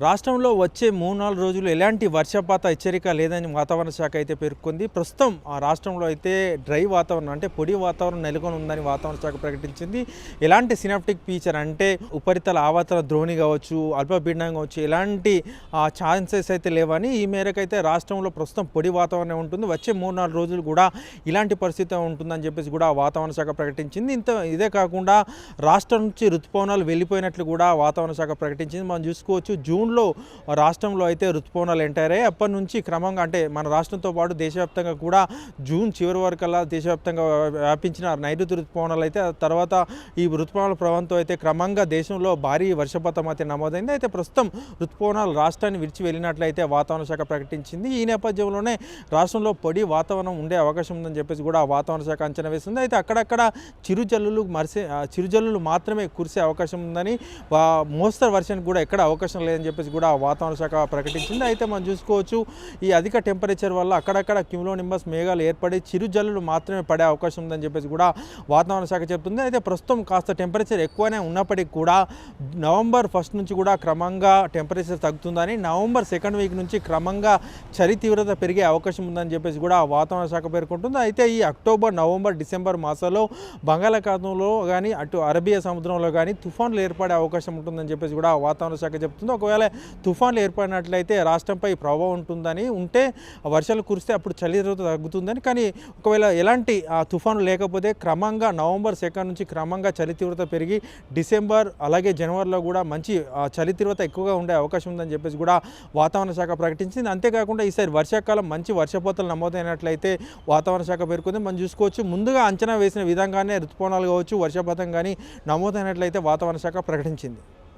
రాష్ట్రంలో వచ్చే మూడు నాలుగు రోజులు ఎలాంటి వర్షపాత హెచ్చరిక లేదని వాతావరణ శాఖ అయితే పేర్కొంది. ప్రస్తుతం ఆ రాష్ట్రంలో అయితే డ్రై వాతావరణం అంటే పొడి వాతావరణం నెలకొని ఉందని వాతావరణ శాఖ ప్రకటించింది. ఎలాంటి సినాప్టిక్ ఫీచర్ అంటే ఉపరితల ఆవర్తన ద్రోణి కావచ్చు అల్పపీడనం కావచ్చు ఎలాంటి ఛాన్సెస్ అయితే లేవని ఈ మేరకు అయితే రాష్ట్రంలో ప్రస్తుతం పొడి వాతావరణం ఉంటుంది. వచ్చే మూడు నాలుగు రోజులు కూడా ఇలాంటి పరిస్థితి ఉంటుందని చెప్పేసి కూడా వాతావరణ శాఖ ప్రకటించింది. ఇంత ఇదే కాకుండా రాష్ట్రం నుంచి ఋతుపవనాలు వెళ్ళిపోయినట్లు కూడా వాతావరణ శాఖ ప్రకటించింది. మనం చూసుకోవచ్చు జూన్ జూన్లో రాష్ట్రంలో అయితే రుతుపవనాలు ఎంటర్ అయ్యాయి అప్పటి నుంచి క్రమంగా అంటే మన రాష్ట్రంతో పాటు దేశవ్యాప్తంగా కూడా జూన్ చివరి వరకల్లా దేశవ్యాప్తంగా వ్యాపించిన నైరుతి రుతుపవనాలు అయితే తర్వాత ఈ రుతుపవనాల ప్రభావంతో అయితే క్రమంగా దేశంలో భారీ వర్షపాతం అయితే నమోదైంది. అయితే ప్రస్తుతం రుతుపవనాలు రాష్ట్రాన్ని విడిచి వెళ్ళినట్లయితే వాతావరణ శాఖ ప్రకటించింది. ఈ నేపథ్యంలోనే రాష్ట్రంలో పొడి వాతావరణం ఉండే అవకాశం ఉందని చెప్పేసి కూడా వాతావరణ శాఖ అంచనా వేస్తుంది అయితే అక్కడక్కడ చిరుజల్లులు మరిసే చిరుజల్లులు మాత్రమే కురిసే అవకాశం ఉందని వా- మోస్తరు వర్షానికి కూడా ఎక్కడ అవకాశం లేదని చెప్పేసి కూడా వాతావరణ శాఖ ప్రకటించింది. అయితే మనం చూసుకోవచ్చు ఈ అధిక టెంపరేచర్ వల్ల అక్కడక్కడ క్యూలో నింబస్ మేఘాలు ఏర్పడి చిరుజల్లులు మాత్రమే పడే అవకాశం ఉందని చెప్పేసి కూడా వాతావరణ శాఖ చెప్తుంది. అయితే ప్రస్తుతం కాస్త టెంపరేచర్ ఎక్కువనే ఉన్నప్పటికీ కూడా నవంబర్ ఫస్ట్ నుంచి కూడా క్రమంగా టెంపరేచర్ తగ్గుతుందని నవంబర్ సెకండ్ వీక్ నుంచి క్రమంగా చలి తీవ్రత పెరిగే అవకాశం ఉందని చెప్పేసి కూడా వాతావరణ శాఖ పేర్కొంటుంది. అయితే ఈ అక్టోబర్ నవంబర్ డిసెంబర్ మాసాల్లో బంగాళాఖాతంలో కానీ అటు అరబియా సముద్రంలో కానీ తుఫాన్లు ఏర్పడే అవకాశం ఉంటుందని చెప్పేసి కూడా వాతావరణ శాఖ చెప్తుంది. ఒకవేళ తుఫాన్లు ఏర్పడినట్లయితే రాష్ట్రంపై ప్రభావం ఉంటుందని ఉంటే వర్షాలు కురిస్తే అప్పుడు చలి తీవ్రత తగ్గుతుందని. కానీ ఒకవేళ ఎలాంటి ఆ తుఫాను లేకపోతే క్రమంగా నవంబర్ సెకండ్ నుంచి క్రమంగా చలి తీవ్రత పెరిగి డిసెంబర్ అలాగే జనవరిలో కూడా మంచి చలి తీవ్రత ఎక్కువగా ఉండే అవకాశం ఉందని చెప్పేసి కూడా వాతావరణ శాఖ ప్రకటించింది. అంతేకాకుండా ఈసారి వర్షాకాలం మంచి వర్షపాతాలు నమోదైనట్లయితే వాతావరణ శాఖ పేర్కొంది. మనం చూసుకోవచ్చు ముందుగా అంచనా వేసిన విధంగానే ఋతుపవనాలు కావచ్చు వర్షపాతం కానీ నమోదైనట్లయితే వాతావరణ శాఖ ప్రకటించింది.